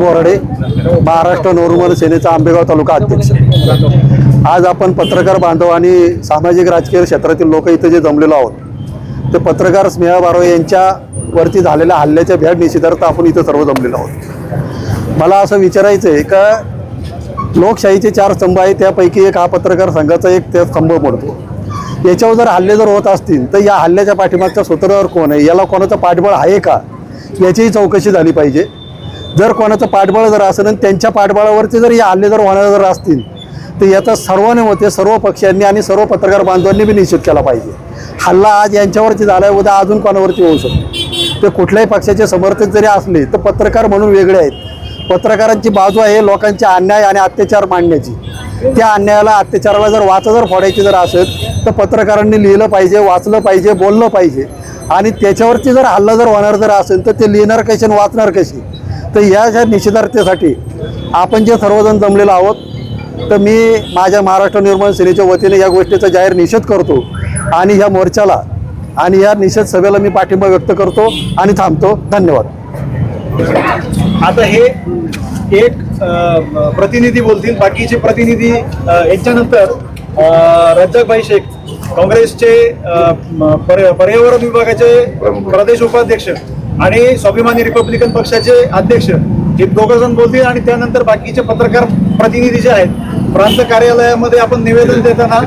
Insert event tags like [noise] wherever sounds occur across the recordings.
बोराडे महाराष्ट्र नवरुमन सेनेचा आंबेगाव तालुका अध्यक्ष. आज आपण पत्रकार बांधव आणि सामाजिक राजकीय क्षेत्रातील लोक इथं जे जमलेलो आहोत ते पत्रकार स्नेहा बारो यांच्यावरती झालेल्या हल्ल्याच्या भ्याड निषेधार्थ आपण इथं सर्व जमलेलो आहोत. मला असं विचारायचं आहे का लोकशाहीचे चार स्तंभ आहे त्यापैकी एक हा पत्रकार संघाचा एक त्या स्तंभ पडतो याच्यावर जर हल्ले जर होत असतील तर या हल्ल्याच्या पाठीमागच्या सूत्रावर कोण आहे? याला कोणाचं पाठबळ आहे का? याचीही चौकशी झाली पाहिजे. जर कोणाचं पाठबळ जर असेल आणि त्यांच्या पाठबळावरती जर या हल्ले जर होणारे जर असतील तर याचा सर्वांनी मते सर्व पक्षांनी आणि सर्व पत्रकार बांधवांनी बी निषेध केला पाहिजे. हल्ला आज यांच्यावरती झाला आहे उद्या अजून कोणावरती होऊ शकतो? ते कुठल्याही पक्षाचे समर्थक जरी असले तर पत्रकार म्हणून वेगळे आहेत. पत्रकारांची बाजू आहे लोकांचे अन्याय आणि अत्याचार मांडण्याची. त्या अन्यायाला अत्याचाराला जर वाचा जर फोडायची जर असेल तर पत्रकारांनी लिहिलं पाहिजे वाचलं पाहिजे बोललं पाहिजे. आणि त्याच्यावरती जर हल्ला जर होणार जर असेल तर ते लिहिणार कशी आणि वाचणार कशी तर या ज्या निश्चितार्थेसाठी आपण जे सर्वजण जमलेलो आहोत तर मी माझ्या महाराष्ट्र निर्माण सेनेच्या वतीने या गोष्टीचा जाहीर निषेध करतो आणि ह्या मोर्चाला आणि या निषेध सभेला मी पाठिंबा व्यक्त करतो आणि थांबतो. धन्यवाद. आता हे एक प्रतिनिधी बोलतील बाकीचे प्रतिनिधी यांच्यानंतर रज्जाकभाई शेख काँग्रेसचे पर्यावरण विभागाचे प्रदेश उपाध्यक्ष. आणि स्वाभिमानी रिपब्लिकन पक्षाचे अध्यक्ष हे दोघ जण बोलतील आणि त्यानंतर बाकीचे पत्रकार प्रतिनिधी जे आहेत प्रांत कार्यालयामध्ये आपण निवेदन देताना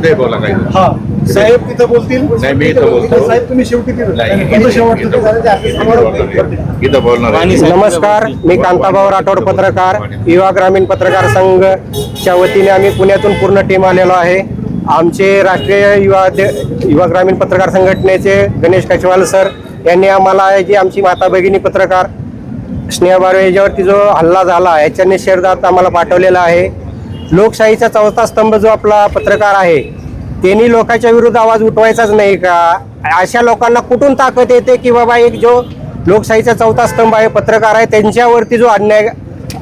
हा साहेब तिथं बोलतील. नाही, मी इथं बोलतो. साहेब तुम्ही शेवटी. नमस्कार मी कांताभाऊ राठोड पत्रकार युवा ग्रामीण पत्रकार संघच्या वतीने आम्ही पुण्यातून पूर्ण टीम आलेलो आहे. आमचे राष्ट्रीय युवा युवा ग्रामीण पत्रकार संघटनेचे गणेश कचवाल सर यांनी आम्हाला जी आमची माता भगिनी पत्रकार स्नेहा बारवे याच्यावरती जो हल्ला झाला याच्याने शेरदात आम्हाला पाठवलेला आहे. लोकशाहीचा चौथा स्तंभ जो आपला पत्रकार आहे त्यांनी लोकांच्या विरुद्ध आवाज उठवायचाच नाही का? अशा लोकांना कुठून ताकद येते की बाबा एक जो लोकशाहीचा चौथा स्तंभ आहे पत्रकार आहे त्यांच्यावरती जो अन्याय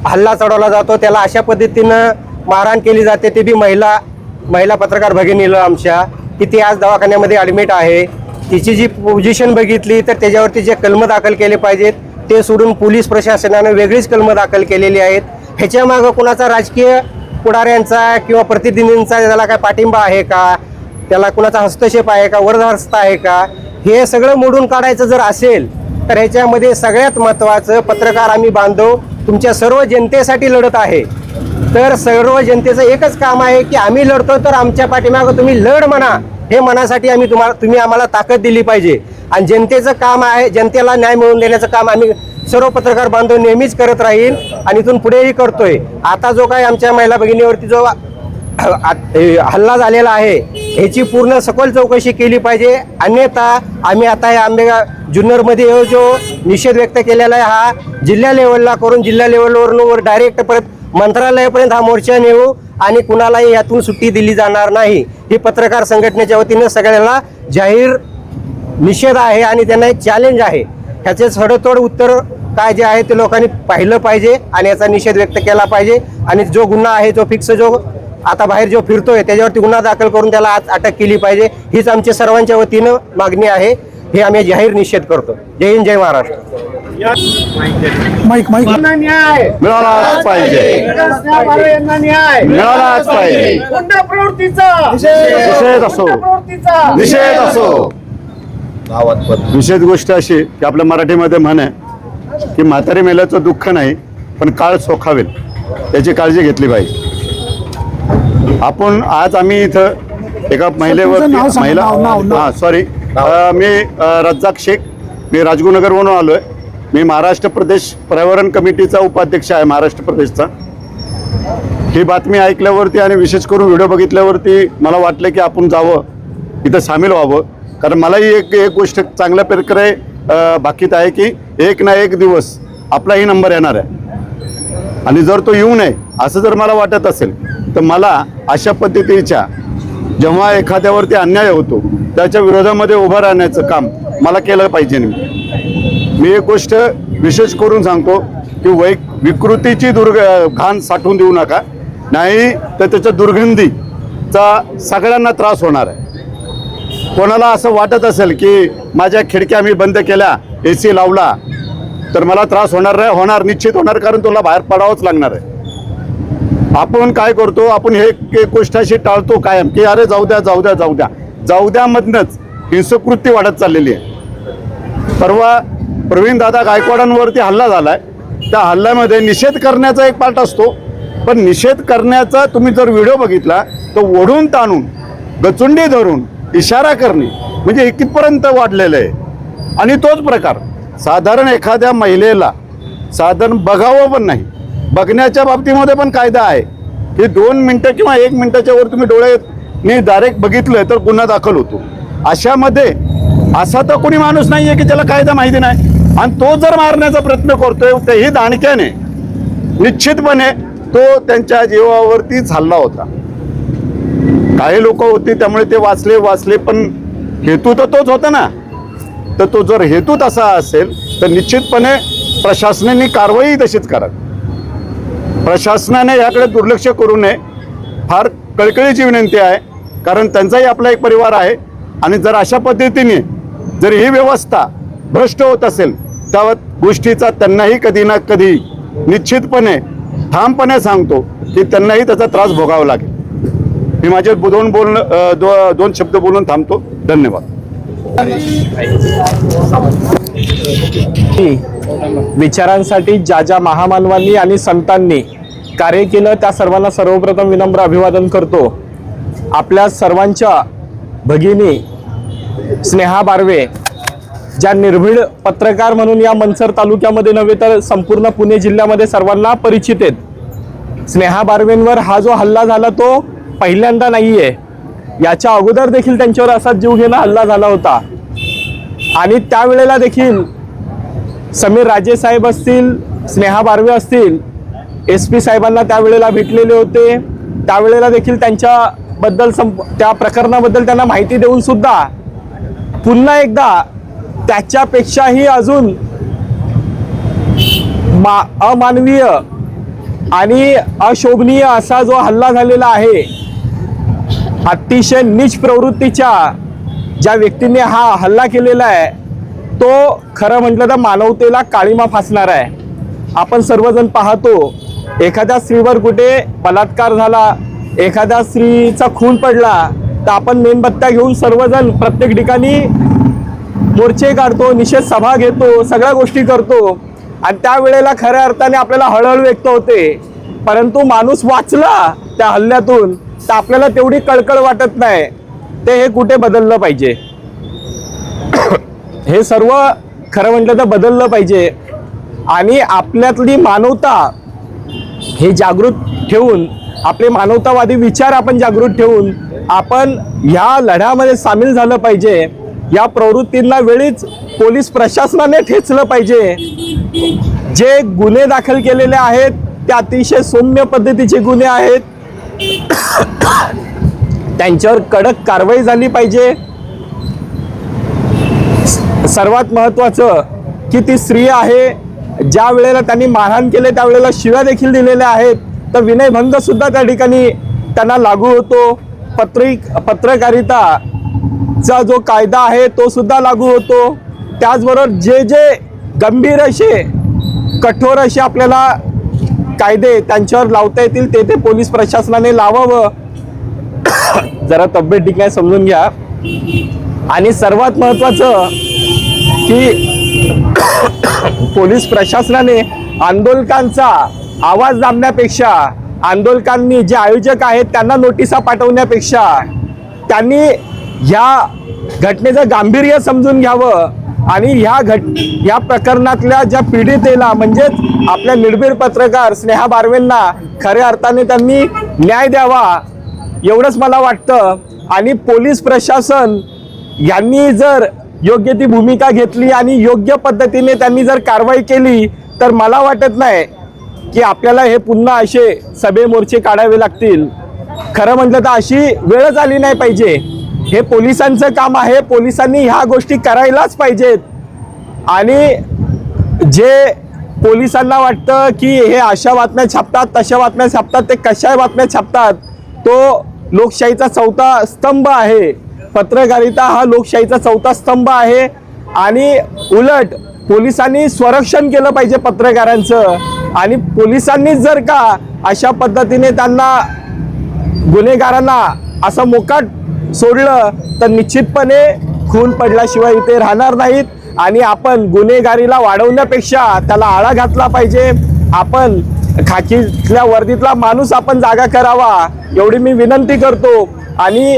हल्ला चढवला जातो त्याला अशा पद्धतीनं मारहाण केली जाते ते बी महिला महिला पत्रकार भगिनीला आमच्या की ती आज दवाखान्यामध्ये ॲडमिट आहे. तिची जी पोझिशन बघितली तर त्याच्यावरती जे कलम दाखल केले पाहिजेत ते सोडून पोलीस प्रशासनानं वेगळीच कलम दाखल केलेली आहेत. ह्याच्यामागं कुणाचा राजकीय पुढाऱ्यांचा किंवा प्रतिनिधींचा त्याला काय पाठिंबा आहे का? त्याला कुणाचा हस्तक्षेप आहे का? वरदहस्त आहे का? हे सगळं मोडून काढायचं जर असेल तर ह्याच्यामध्ये सगळ्यात महत्त्वाचं पत्रकार आम्ही बांधव तुमच्या सर्व जनतेसाठी लढत आहे. तर सर्व जनतेचं एकच काम आहे की आम्ही लढतो तर आमच्या पाठीमागं तुम्ही लढ म्हणा. हे मनासाठी आम्ही तुम्हाला तुम्ही आम्हाला ताकद दिली पाहिजे. आणि जनतेचं काम आहे जनतेला न्याय मिळवून देण्याचं काम आम्ही सर्व पत्रकार बांधव नेहमीच करत राहील आणि इथून पुढेही करतोय. आता जो काय आमच्या महिला भगिनीवरती जो आ- हे हल्ला झालेला आहे ह्याची पूर्ण सखोल चौकशी केली पाहिजे. अन्यथा आम्ही आता या आंबेगा जुन्नरमध्ये हे जो निषेध व्यक्त केलेला आहे हा जिल्हा लेवलला करून जिल्हा लेवलवरून वर डायरेक्ट परत मंत्रालयापर्यंत हा मोर्चा नेऊ. आणि कुणालाही यातून सुट्टी दिली जाणार नाही. ही पत्रकार संघटनेच्या वतीनं सगळ्याला जाहीर निषेध आहे आणि त्यांना एक चॅलेंज आहे. ह्याचे सडतोड उत्तर काय जे आहे ते लोकांनी पाहिलं पाहिजे आणि याचा निषेध व्यक्त केला पाहिजे. आणि जो गुन्हा आहे जो फिक्स जो आता बाहेर जो फिरतोय त्याच्यावरती गुन्हा दाखल करून त्याला आज अटक केली पाहिजे. हीच आमच्या सर्वांच्या वतीनं मागणी आहे. हे आम्ही जाहीर निषेध करतो. जय हिंद जय महाराष्ट्र. यांना न्याय. मिळालाच पाहिजे. यांना न्याय. मिळालाच पाहिजे. गुंडा प्रवृत्तीचा. निषेध असो. प्रवृत्तीचा. निषेध असो. विशेष गोष्ट अशी की आपल्या मराठीमध्ये म्हण आहे की म्हातारी मेल्याचं दुःख नाही पण काळ सोखावेल. याची काळजी घेतली पाहिजे आपण आज आम्ही इथं एका महिलेवर महिला हां सॉरी मी रज्जाक शेख. मी राजगुनगरवरून आलो आहे मी महाराष्ट्र प्रदेश पर्यावरण कमिटीचा उपाध्यक्ष आहे महाराष्ट्र प्रदेशचा. ही बातमी ऐकल्यावरती आणि विशेष करून व्हिडिओ बघितल्यावरती मला वाटलं की आपण जावं इथं सामील व्हावं. कारण मलाही एक एक गोष्ट चांगल्या प्रकारे बाकीत आहे की एक ना एक दिवस आपलाही नंबर येणार आहे. आणि जर तो येऊ नये असं जर मला वाटत असेल तर मला अशा पद्धतीच्या जेव्हा एखाद्यावरती अन्याय होतो त्याच्या विरोधामध्ये उभं राहण्याचं काम मला केलं पाहिजे मी मी एक गोष्ट विशेष करून सांगतो की वै विकृतीची दुर्ग घाण साठवून देऊ नका. नाही तर त्याच्या दुर्गंधीचा सगळ्यांना त्रास होणार आहे. कोणाला असं वाटत असेल की माझ्या खिडक्या मी बंद केल्या ए सी लावला तर मला त्रास होणार नाही होणार निश्चित होणार कारण तुला बाहेर पडावंच लागणार आहे. आपण काय करतो आपण हे एक गोष्ट अशी टाळतो कायम की अरे जाऊ द्या जाऊ द्या जाऊ द्या. जाऊ द्यामधनंच हिंसकृती वाढत चाललेली आहे. परवा प्रवीणदादा गायकवाडांवरती हल्ला झाला आहे त्या हल्ल्यामध्ये निषेध करण्याचा एक पार्ट असतो. पण निषेध करण्याचा तुम्ही जर व्हिडिओ बघितला तर ओढून ताणून गचुंडी धरून इशारा करणे म्हणजे कितपर्यंत वाढलेलं आहे? आणि तोच प्रकार साधारण एखाद्या महिलेला साधारण बघावं पण नाही. बघण्याच्या बाबतीमध्ये पण कायदा आहे. की दोन मिनटं किंवा एक मिनटाच्या वर तुम्ही डोळ्याने डायरेक्ट बघितलं तर गुन्हा दाखल होतो. अशामध्ये असा तर कोणी माणूस नाही आहे की त्याला कायदा माहिती नाही. आणि तो जर मारण्याचा प्रयत्न करतोय तेही दाणक्याने निश्चितपणे तो त्यांच्या जीवावरतीच हल्ला होता. काही लोक होती त्यामुळे ते वाचले वाचले पण हेतू तर तोच होता ना. तर तो जर हेतू तसा असेल तर निश्चितपणे प्रशासनाने कारवाई तशीच करावी. प्रशासनाने याकडे दुर्लक्ष करू नये. फार कळकळीची विनंती आहे कारण त्यांचाही आपला एक परिवार आहे. आणि जर अशा पद्धतीने जर ही व्यवस्था भ्रष्ट होत असेल त्या गोष्टीचा त्यांनाही कधी ना कधी निश्चितपणे ठामपणे सांगतो की त्यांनाही त्याचा त्रास भोगावा लागेल. मी माझे दोन बोलणं दो दोन शब्द बोलून थांबतो. धन्यवाद. विचारांसाठी ज्या ज्या महामानवांनी आणि संतांनी कार्य केलं त्या सर्वांना सर्वप्रथम विनम्र अभिवादन करतो. आपल्या सर्वांच्या भगिनी स्नेहा बारवे ज्या निर्भीड पत्रकार म्हणून या मनसर तालुक्यामध्ये नव्हे तर संपूर्ण पुणे जिल्ह्यामध्ये सर्वांना परिचित आहेत. स्नेहा बारवेंवर हा जो हल्ला झाला तो पहिल्यांदा नाही आहे याच्या अगोदर देखील त्यांच्यावर असाच जीवघेणा हल्ला झाला होता. आणि त्यावेळेला देखील समीर राजे साहेब असतील स्नेहा बारवे असतील एस पी साहेबांना त्यावेळेला भेटलेले होते. त्यावेळेला देखील त्यांच्याबद्दल संप त्या प्रकरणाबद्दल त्यांना माहिती देऊन सुद्धा पुन्हा एकदा त्याच्यापेक्षाही अजून मा अमानवीय आणि अशोभनीय असा जो हल्ला झालेला आहे अतिशय नीच प्रवृत्तीच्या ज्या व्यक्तीने हा हल्ला केलेला आहे तो खरं म्हटलं तर मानवतेला काळीमा फासणार आहे. आपण सर्वजण पाहतो एखाद्या स्त्रीवर कुठे बलात्कार झाला एखाद्या स्त्रीचा खून पडला तर आपण मेणबत्त्या घेऊन सर्वजण प्रत्येक ठिकाणी मोर्चे काढतो निषेध सभा घेतो सगळ्या गोष्टी करतो. आणि त्यावेळेला खऱ्या अर्थाने आपल्याला हळहळ व्यक्त होते. परंतु माणूस वाचला त्या हल्ल्यातून तर आपल्याला तेवढी कळकळ वाटत नाही. ते हे कुठे बदललं पाहिजे? हे सर्व खरं म्हटलं तर बदललं पाहिजे. आणि आपल्यातली मानवता हे जागृत ठेवून आपले मानवतावादी विचार आपण जागृत ठेवून आपण ह्या लढ्यामध्ये सामील झालं पाहिजे. या प्रवृत्तींना वेळीच पोलीस प्रशासनाने ठेचलं पाहिजे. जे गुन्हे दाखल केलेले आहेत ते अतिशय सौम्य पद्धतीचे गुन्हे आहेत. [coughs] त्यांच्यावर कडक कारवाई झाली पाहिजे. सर्वात महत्त्वाचं की ती स्त्री आहे ज्या वेळेला त्यांनी मारहाण केले त्यावेळेला शिव्या देखील दिलेल्या आहेत. तर विनयभंग सुद्धा त्या ठिकाणी त्यांना लागू होतो. पत्रिक पत्रकारिताचा जो कायदा आहे तो सुद्धा लागू होतो. त्याचबरोबर जे जे गंभीर असे कठोर असे आपल्याला कायदे त्यांच्यावर लावता येतील ते ते पोलीस प्रशासनाने लावावं. [coughs] जरा तब्येत ठीक आहे समजून घ्या. आणि सर्वात महत्वाचं की पोलीस प्रशासनाने आंदोलकांचा आवाज दाबण्यापेक्षा आंदोलकांनी जे आयोजक आहेत त्यांना नोटिसा पाठवण्यापेक्षा त्यांनी ह्या घटनेचं गांभीर्य समजून घ्यावं आणि ह्या घट ह्या प्रकरणातल्या ज्या पीडितेला म्हणजेच आपल्या निर्भीड पत्रकार स्नेहा बारवेंना खऱ्या अर्थाने त्यांनी न्याय द्यावा एवढंच मला वाटतं. आणि पोलीस प्रशासन यांनी जर योग्य ती भूमिका घेतली आणि योग्य पद्धतीने त्यांनी जर कारवाई केली तर मला वाटत नाही की आपल्याला हे पुन्हा असे सभे मोर्चे काढावे लागतील. खरं म्हटलं तर अशी वेळच आली नाही पाहिजे. हे पोलिसांचं काम आहे. पोलिसांनी ह्या गोष्टी करायलाच पाहिजेत. आणि जे पोलिसांना वाटतं की हे अशा बातम्या छापतात तशा बातम्या छापतात ते कशा बातम्या छापतात तो लोकशाहीचा चौथा स्तंभ आहे. पत्रकारिता हा लोकशाहीचा चौथा स्तंभ आहे. आणि उलट पोलिसांनी संरक्षण केलं पाहिजे पत्रकारांचं. आणि पोलिसांनीच जर का अशा पद्धतीने त्यांना गुन्हेगारांना असं मोकाट सोडलं तर निश्चितपणे खून पडल्याशिवाय इथे राहणार नाहीत. आणि आपण गुन्हेगारीला वाढवण्यापेक्षा त्याला आळा घातला पाहिजे. आपण खाकीतल्या वर्दीतला माणूस आपण जागा करावा एवढी मी विनंती करतो. आणि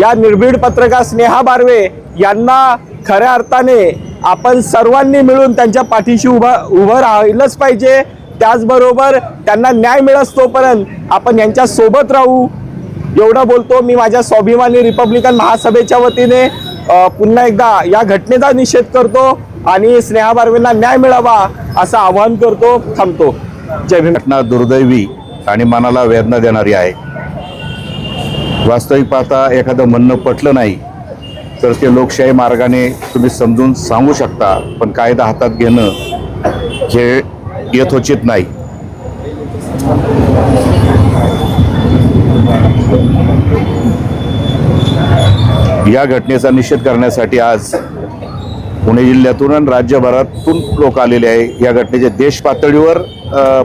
या निर्भीड पत्रकार स्नेहा बारवे यांना खऱ्या अर्थाने आपण सर्वांनी मिळून त्यांच्या पाठीशी उभा उभं राहिलंच पाहिजे. त्याचबरोबर त्यांना न्याय मिळत तोपर्यंत आपण यांच्या सोबत राहू. एवढं बोलतो मी माझ्या स्वाभिमानी रिपब्लिकन महासभेच्या वतीने. पुन्हा एकदा या घटनेचा निषेध करतो आणि स्नेहा बारवेंना न्याय मिळावा असं आवाहन करतो थांबतो. जय भीम. घटना दुर्दैवी आणि मनाला वेदना देणारी आहे. वास्तविक पाहता एखादं म्हणणं पटलं नाही तर ते लोकशाही मार्गाने तुम्ही समजून सांगू शकता पण कायदा हातात घेणं हे यथोचित नाही. या घटनेचा निषेध करण्यासाठी आज पुणे जिल्ह्यातून आणि राज्यभरातून लोक आलेले आहे. या घटनेचे देश पातळीवर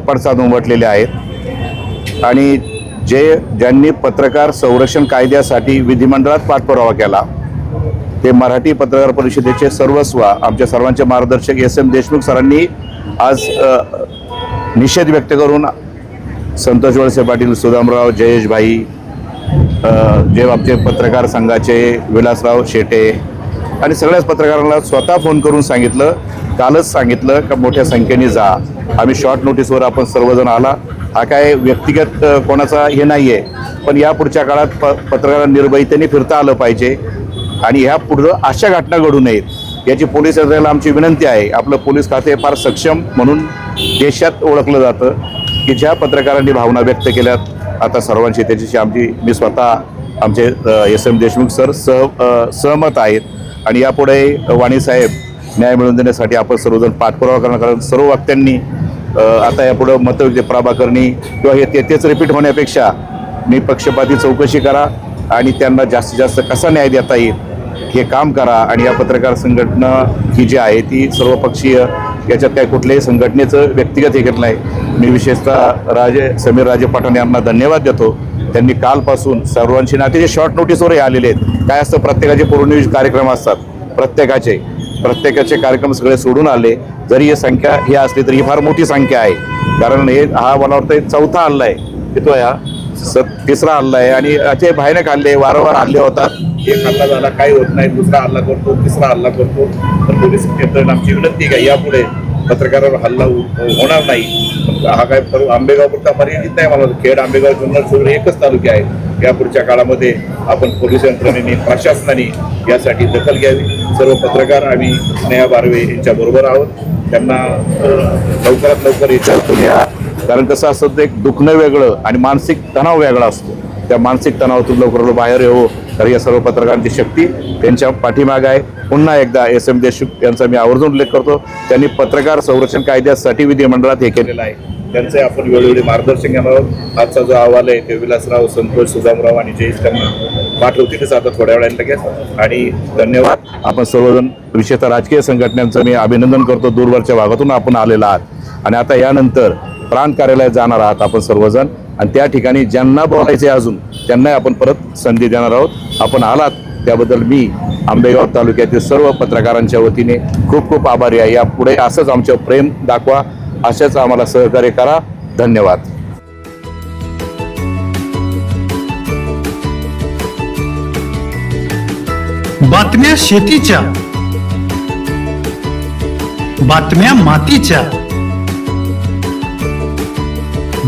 पडसाद उमटलेले आहेत. आणि जे ज्यांनी पत्रकार संरक्षण कायद्यासाठी विधिमंडळात पाठपुरावा केला ते मराठी पत्रकार परिषदेचे सर्वस्व आमच्या सर्वांचे मार्गदर्शक एस एम देशमुख सरांनी आज निषेध व्यक्त करून संतोष वळसे पाटील सुदामराव जयेश भाई जे आमचे पत्रकार संघाचे विलासराव शेटे आणि सगळ्याच पत्रकारांना स्वतः फोन करून सांगितलं कालच सांगितलं का मोठ्या संख्येने जा. आम्ही शॉर्ट नोटीसवर आपण सर्वजण आला. हा काय व्यक्तिगत कोणाचा हे नाही आहे पण या पुढच्या काळात प पत्रकारांना निर्भयतेने फिरता आलं पाहिजे आणि ह्या पुढं अशा घटना घडू नयेत याची पोलीस यंत्रणेला आमची विनंती आहे. आपलं पोलीस खाते फार सक्षम म्हणून देशात ओळखलं जातं की ज्या पत्रकारांनी भावना व्यक्त केल्यात आता सर्वांशी त्याच्याशी आमची मी स्वतः आमचे एस एम देशमुख सर सह सहमत आहेत. आणि यापुढे वाणी साहेब न्याय मिळवून देण्यासाठी आपण सर्वजण पाठपुरावा करणार कारण सर्व वक्त्यांनी आता यापुढं मतविद्य प्रभाकरणी किंवा हे ते- तेच रिपीट होण्यापेक्षा निपक्षपाती चौकशी करा आणि त्यांना जास्तीत जास्त कसा न्याय देता येईल हे काम करा आणि या पत्रकार संघटना ही जी आहे ती सर्वपक्षीय याच्यात काय कुठल्याही संघटनेचं व्यक्तिगत हे घेत नाही. मी विशेषतः राजे समीर राजे पाटण यांना धन्यवाद देतो. त्यांनी कालपासून सर्वांशी नाते जे शॉर्ट नोटीसवरही आलेले आहेत. काय असतं प्रत्येकाचे पूर्वनियोजित कार्यक्रम असतात. प्रत्येकाचे. प्रत्येकाचे कार्यक्रम सगळे सोडून आले. जरी ही संख्या ही असली तरी ही फार मोठी संख्या आहे. कारण हे हा मला वाटतं चौथा हल्ला आहे. येतो हा स तिसरा हल्ला आहे. आणि असे भयानक हल्ले वारंवार हल्ले होतात. एक हल्ला झाला काही होत नाही. दुसरा हल्ला करतो तिसरा हल्ला करतो. तर पोलीस यंत्रणा आमची विनंती का यापुढे पत्रकारावर हल्ला हो-, होणार नाही. हा काय आंबेगावपुरता मर्यादित नाही मला खेड आंबेगाव जुन्नर सगळे एकच तालुके आहेत यापुढच्या काळामध्ये आपण पोलीस यंत्रणेने प्रशासनाने यासाठी दखल घ्यावी. सर्व पत्रकार आम्ही स्नेहा बारवे यांच्या बरोबर आहोत. त्यांना लवकरात लवकर याच्या कारण कसं असतं एक दुखणं वेगळं आणि मानसिक तणाव वेगळा असतो. त्या मानसिक तणावातून लवकर बाहेर येऊ तर या सर्व पत्रकारांची शक्ती त्यांच्या पाठीमाग आहे. पुन्हा एकदा एस एम देशमुख यांचा मी आवर्जून उल्लेख करतो. त्यांनी पत्रकार संरक्षण कायद्यासाठी विधिमंडळात हे केलेलं आहे. त्यांचे आपण वेळोवेळी मार्गदर्शन घेणार आहोत. आजचा जो अहवाल आहे ते विलासराव संतोष सुजामराव आणि जयेश त्यांना पाठवतीलच आता थोड्या वेळाने लगेच. आणि धन्यवाद. आपण सर्वजण विशेषतः राजकीय संघटनांचं मी अभिनंदन करतो. दूरवरच्या भागातून आपण आलेला आहात. आणि आता यानंतर प्रांत कार्यालयात जाणार आहात आपण सर्वजण. आणि त्या ठिकाणी ज्यांना बोलायचे अजून त्यांनाही आपण परत संधी देणार आहोत. आपण आलात त्याबद्दल मी आंबेगाव तालुक्यातील सर्व पत्रकारांच्या वतीने खूप खूप आभारी आहे. यापुढे असंच आमचं प्रेम दाखवा अशाच आम्हाला सहकार्य करा. धन्यवाद. बातम्या शेतीच्या बातम्या मातीच्या